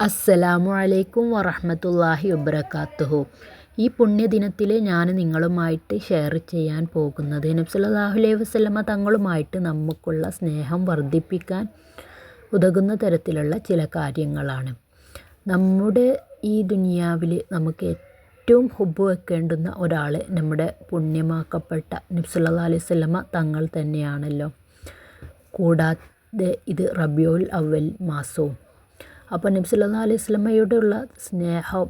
അസ്സലാമു അലൈക്കും വറഹമത്തല്ലാഹി വബറകാതുഹു ഈ പുണ്യദിനത്തിൽ ഞാൻ നിങ്ങളുമായിട്ട് ഷെയർ ചെയ്യാൻ പോകുന്നത് നബ്സല്ലാഹു അലൈഹി വസ്ലമ തങ്ങളുമായിട്ട് നമുക്കുള്ള സ്നേഹം വർദ്ധിപ്പിക്കാൻ ഉതകുന്ന തരത്തിലുള്ള ചില കാര്യങ്ങളാണ്. നമ്മുടെ ഈ ദുനിയാവിൽ നമുക്ക് ഏറ്റവും ഹുബ് വെക്കേണ്ടുന്ന ഒരാൾ നമ്മുടെ പുണ്യമാക്കപ്പെട്ട നബ്സല്ലാ അലൈഹി വസല്ലമ തങ്ങൾ തന്നെയാണല്ലോ. കൂടാതെ ഇത് റബിയോൽ അവൽ മാസവും അപ്പോൾ സല്ലാ അലൈഹി സ്വലമയോടുള്ള സ്നേഹം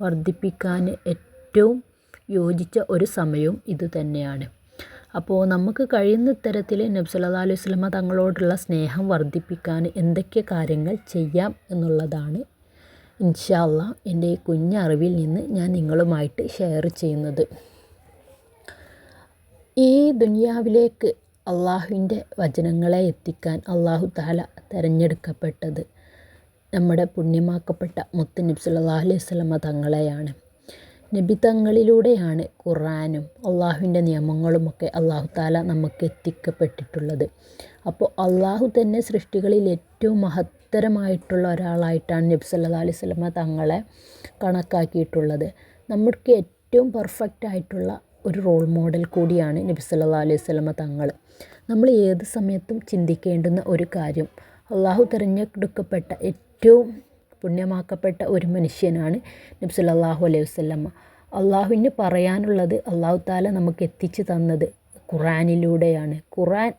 വർദ്ധിപ്പിക്കാൻ ഏറ്റവും യോജിച്ച ഒരു സമയവും ഇതുതന്നെയാണ് അപ്പോൾ നമുക്ക് കഴിയുന്ന തരത്തിൽ നബി സല്ലാ അലൈഹി സ്വലമ തങ്ങളോടുള്ള സ്നേഹം വർദ്ധിപ്പിക്കാൻ എന്തൊക്കെ കാര്യങ്ങൾ ചെയ്യാം എന്നുള്ളതാണ് ഇൻഷാ അല്ലാ എന്റെ ഈ കുഞ്ഞറിവിൽ നിന്ന് ഞാൻ നിങ്ങളുമായിട്ട് ഷെയർ ചെയ്യുന്നത്. ഈ ദുനിയാവിലേക്ക് അള്ളാഹുവിന്റെ വചനങ്ങളെ എത്തിക്കാൻ അള്ളാഹു താല തിരഞ്ഞെടുക്കപ്പെട്ടത് നമ്മുടെ പുണ്യമാക്കപ്പെട്ട മുത്ത് നബി സല്ലല്ലാഹു അലൈഹി വസല്ലമ തങ്ങളെയാണ്. നബി തങ്ങളിലൂടെയാണ് ഖുറാനും അള്ളാഹുവിന്റെ നിയമങ്ങളുമൊക്കെ അള്ളാഹു താല നമുക്ക് എത്തിക്കപ്പെട്ടിട്ടുള്ളത്. അപ്പോൾ അള്ളാഹു തന്നെ സൃഷ്ടികളിൽ ഏറ്റവും മഹത്തരമായിട്ടുള്ള ഒരാളായിട്ടാണ് നബി സല്ലല്ലാഹു അലൈഹി വസല്ലമ തങ്ങളെ കണക്കാക്കിയിട്ടുള്ളത്. നമുക്ക് ഏറ്റവും പെർഫെക്റ്റ് ആയിട്ടുള്ള ഒരു റോൾ മോഡൽ കൂടിയാണ് നബി സല്ലല്ലാഹു അലൈഹി വസല്ലമ തങ്ങൾ. നമ്മൾ ഏത് സമയത്തും ചിന്തിക്കേണ്ടുന്ന ഒരു കാര്യം അള്ളാഹു തിരഞ്ഞെടുക്കപ്പെട്ട ഏറ്റവും പുണ്യമാക്കപ്പെട്ട ഒരു മനുഷ്യനാണ് നബി സല്ലല്ലാഹു അലൈഹി വസല്ലമ. അള്ളാഹുവിന് പറയാനുള്ളത് അള്ളാഹു താല നമുക്ക് എത്തിച്ചു തന്നത് ഖുറാനിലൂടെയാണ്. ഖുറാൻ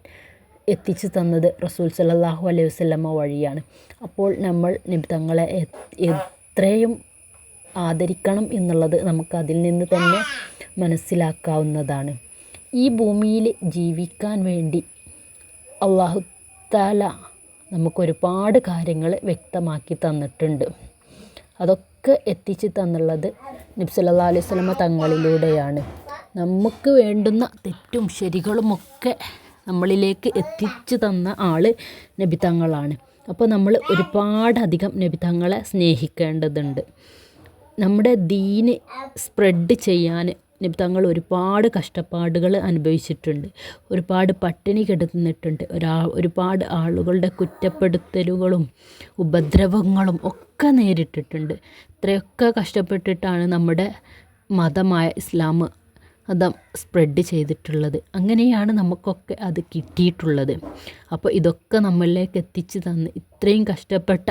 എത്തിച്ചു തന്നത് റസൂൽ സല്ലല്ലാഹു അലൈഹി വസല്ലമ വഴിയാണ്. അപ്പോൾ നമ്മൾ നബി തങ്ങളെ എത്രയും ആദരിക്കണം എന്നുള്ളത് നമുക്ക് അതിൽ നിന്ന് തന്നെ മനസ്സിലാക്കാവുന്നതാണ്. ഈ ഭൂമിയിൽ ജീവിക്കാൻ വേണ്ടി അള്ളാഹു താല നമുക്കൊരുപാട് കാര്യങ്ങൾ വ്യക്തമാക്കി തന്നിട്ടുണ്ട്. അതൊക്കെ എത്തിച്ച് തന്നുള്ളത് നബി സല്ലല്ലാഹു അലൈഹി സ്വലമ തങ്ങളിലൂടെയാണ്. നമുക്ക് വേണ്ടുന്ന തെറ്റും ശരികളുമൊക്കെ നമ്മളിലേക്ക് എത്തിച്ചു തന്ന ആൾ നബി തങ്ങളാണ്. അപ്പോൾ നമ്മൾ ഒരുപാടധികം നബി തങ്ങളെ സ്നേഹിക്കേണ്ടതുണ്ട്. നമ്മുടെ ദീന് സ്പ്രെഡ് ചെയ്യാൻ തങ്ങൾ ഒരുപാട് കഷ്ടപ്പാടുകൾ അനുഭവിച്ചിട്ടുണ്ട്. ഒരുപാട് പട്ടിണി കിടന്നിട്ടുണ്ട്. ഒരാ ഒരുപാട് ആളുകളുടെ കുറ്റപ്പെടുത്തലുകളും ഉപദ്രവങ്ങളും ഒക്കെ നേരിട്ടിട്ടുണ്ട്. ഇത്രയൊക്കെ കഷ്ടപ്പെട്ടിട്ടാണ് നമ്മുടെ മതമായ ഇസ്ലാം മതം സ്പ്രെഡ് ചെയ്തിട്ടുള്ളത്. അങ്ങനെയാണ് നമുക്കൊക്കെ അത് കിട്ടിയിട്ടുള്ളത്. അപ്പോൾ ഇതൊക്കെ നമ്മളിലേക്ക് എത്തിച്ച് തന്ന് ഇത്രയും കഷ്ടപ്പെട്ട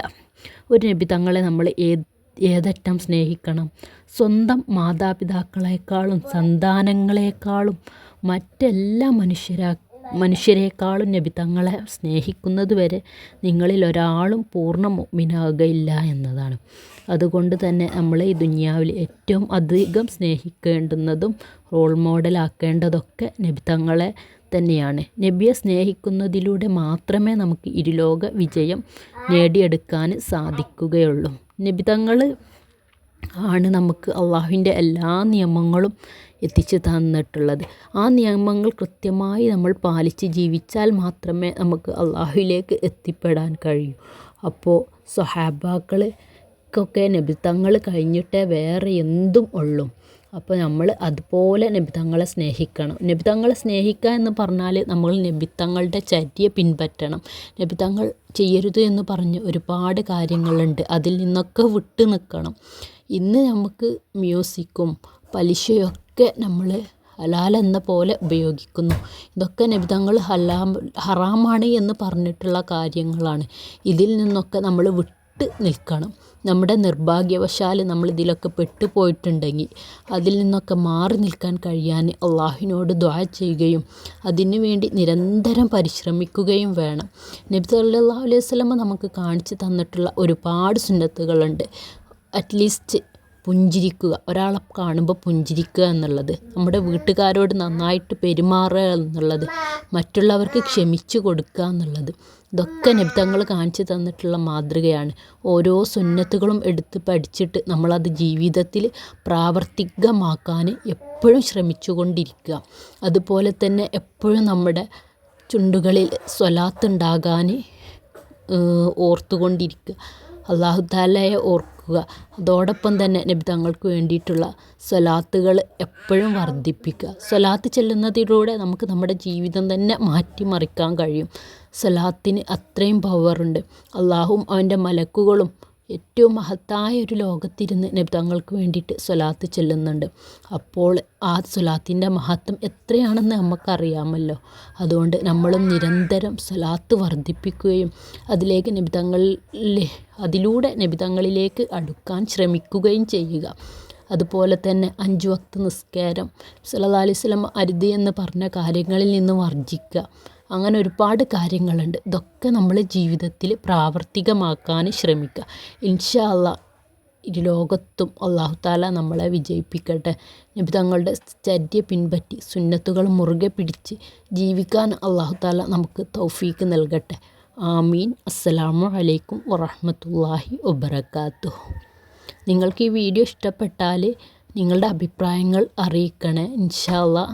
ഒരു നബി തങ്ങളെ നമ്മൾ ഏത് ഏതറ്റം സ്നേഹിക്കണം. സ്വന്തം മാതാപിതാക്കളെക്കാളും സന്താനങ്ങളെക്കാളും മറ്റെല്ലാ മനുഷ്യരാ മനുഷ്യരെക്കാളും നബി തങ്ങളെ സ്നേഹിക്കുന്നത് വരെ നിങ്ങളിൽ ഒരാളും പൂർണ മിനാകയില്ല എന്നതാണ്. അതുകൊണ്ട് തന്നെ നമ്മൾ ഈ ദുനിയാവിൽ ഏറ്റവും അധികം സ്നേഹിക്കേണ്ടുന്നതും റോൾ മോഡലാക്കേണ്ടതൊക്കെ നബി തങ്ങളെ തന്നെയാണ്. നബിയെ സ്നേഹിക്കുന്നതിലൂടെ മാത്രമേ നമുക്ക് ഇരുലോക വിജയം നേടിയെടുക്കാൻ സാധിക്കുകയുള്ളൂ. നബി തങ്ങൾ ആണ് നമുക്ക് അള്ളാഹുവിന്റെ എല്ലാ നിയമങ്ങളും എത്തിച്ചു തന്നിട്ടുള്ളത്. ആ നിയമങ്ങൾ കൃത്യമായി നമ്മൾ പാലിച്ച് ജീവിച്ചാൽ മാത്രമേ നമുക്ക് അള്ളാഹുവിലേക്ക് എത്തിപ്പെടാൻ കഴിയൂ. അപ്പോൾ സ്വഹാബാക്കൾക്കൊക്കെ നബി തങ്ങൾ കഴിഞ്ഞിട്ടേ വേറെ എന്തും ഉള്ളൂ. അപ്പോൾ നമ്മൾ അതുപോലെ നബിതങ്ങളെ സ്നേഹിക്കണം. നബിതങ്ങളെ സ്നേഹിക്കുക എന്ന് പറഞ്ഞാൽ നമ്മൾ നബിത്തങ്ങളുടെ ചര്യ പിൻപറ്റണം. നബിതങ്ങൾ ചെയ്യരുത് എന്ന് പറഞ്ഞ് ഒരുപാട് കാര്യങ്ങളുണ്ട്. അതിൽ നിന്നൊക്കെ വിട്ട് നിൽക്കണം ഇന്ന് നമുക്ക് മ്യൂസിക്കും പലിശയൊക്കെ നമ്മൾ ഹലാൽ എന്ന പോലെ ഉപയോഗിക്കുന്നു. ഇതൊക്കെ നബിതങ്ങൾ ഹലാം ഹറാമാണ് എന്ന് പറഞ്ഞിട്ടുള്ള കാര്യങ്ങളാണ്. ഇതിൽ നിന്നൊക്കെ നമ്മൾ വിട്ട് നിൽക്കണം. നമ്മുടെ നിർഭാഗ്യവശാൽ നമ്മൾ ഇതിലൊക്കെ പെട്ടുപോയിട്ടുണ്ടെങ്കിൽ അതിൽ നിന്നൊക്കെ മാറി നിൽക്കാൻ കഴിയാൻ അള്ളാഹുവിനോട് ദ്വാ ചെയ്യുകയും അതിനു വേണ്ടി നിരന്തരം പരിശ്രമിക്കുകയും വേണം. നബി സല്ലല്ലാഹു അലൈഹി വസല്ലമ നമുക്ക് കാണിച്ചു തന്നിട്ടുള്ള ഒരുപാട് സുന്നത്തുകളുണ്ട്. അറ്റ്ലീസ്റ്റ് പുഞ്ചിരിക്കുക. ഒരാളെ കാണുമ്പോൾ പുഞ്ചിരിക്കുക എന്നുള്ളത്. നമ്മുടെ വീട്ടുകാരോട് നന്നായിട്ട് പെരുമാറുക എന്നുള്ളത്. മറ്റുള്ളവർക്ക് ക്ഷമിച്ചു കൊടുക്കുക എന്നുള്ളത്. ഇതൊക്കെ നബിതങ്ങൾ കാണിച്ചു തന്നിട്ടുള്ള മാതൃകയാണ്. ഓരോ സുന്നത്തുകളും എടുത്ത് പഠിച്ചിട്ട് നമ്മളത് ജീവിതത്തിൽ പ്രാവർത്തികമാക്കാൻ എപ്പോഴും ശ്രമിച്ചു കൊണ്ടിരിക്കുക അതുപോലെ തന്നെ എപ്പോഴും നമ്മുടെ ചുണ്ടുകളിൽ സ്വലാത്തുണ്ടാകാൻ ഓർത്തുകൊണ്ടിരിക്കുക. അള്ളാഹു താലയെ ഓർക്കുക അതോടൊപ്പം തന്നെ നബി തങ്ങൾക്ക് വേണ്ടിയിട്ടുള്ള സ്വലാത്തുകൾ എപ്പോഴും വർദ്ധിപ്പിക്കുക. സ്വലാത്ത് ചെല്ലുന്നതിലൂടെ നമുക്ക് നമ്മുടെ ജീവിതം തന്നെ മാറ്റിമറിക്കാൻ കഴിയും. സ്വലാത്തിന് അത്രയും പവറുണ്ട് അള്ളാഹും അവന്റെ മലക്കുകളും ഏറ്റവും മഹത്തായ ഒരു ലോകത്തിരുന്ന് നബി തങ്ങൾക്ക് വേണ്ടിയിട്ട് സ്വലാത്ത് ചെല്ലുന്നുണ്ട്. അപ്പോൾ ആ സ്വലാത്തിന്റെ മഹത്വം എത്രയാണെന്ന് നമുക്കറിയാമല്ലോ. അതുകൊണ്ട് നമ്മളും നിരന്തരം സ്വലാത്ത് വർദ്ധിപ്പിക്കുകയും അതിലേക്ക് നബി അതിലൂടെ നബി തങ്ങളിലേക്ക് അടുക്കാൻ ശ്രമിക്കുകയും ചെയ്യുക. അതുപോലെ തന്നെ അഞ്ച് വക്ത് നിസ്കാരം സല്ലല്ലാഹു അലൈഹി വസല്ലം അരുത് എന്ന് പറഞ്ഞ കാര്യങ്ങളിൽ നിന്ന് വർജിക്കുക അങ്ങനെ ഒരുപാട് കാര്യങ്ങളുണ്ട്. ഇതൊക്കെ നമ്മൾ ജീവിതത്തിൽ പ്രാവർത്തികമാക്കാൻ ശ്രമിക്കുക ഇൻഷാ ഇരു ലോകത്തും അള്ളാഹു താല നമ്മളെ വിജയിപ്പിക്കട്ടെ. നബി തങ്ങളുടെ ചര്യ പിൻപറ്റി സുന്നത്തുകൾ മുറുകെ പിടിച്ച് ജീവിക്കാൻ അള്ളാഹു താല നമുക്ക് തൗഫീക്ക് നൽകട്ടെ. ആമീൻ. അസ്സലാമു അലൈക്കും വറഹമത്തല്ലാഹി വബർക്കാത്തു നിങ്ങൾക്ക് ഈ വീഡിയോ ഇഷ്ടപ്പെട്ടാൽ നിങ്ങളുടെ അഭിപ്രായങ്ങൾ അറിയിക്കണേ. ഇൻഷാ അല്ലാ.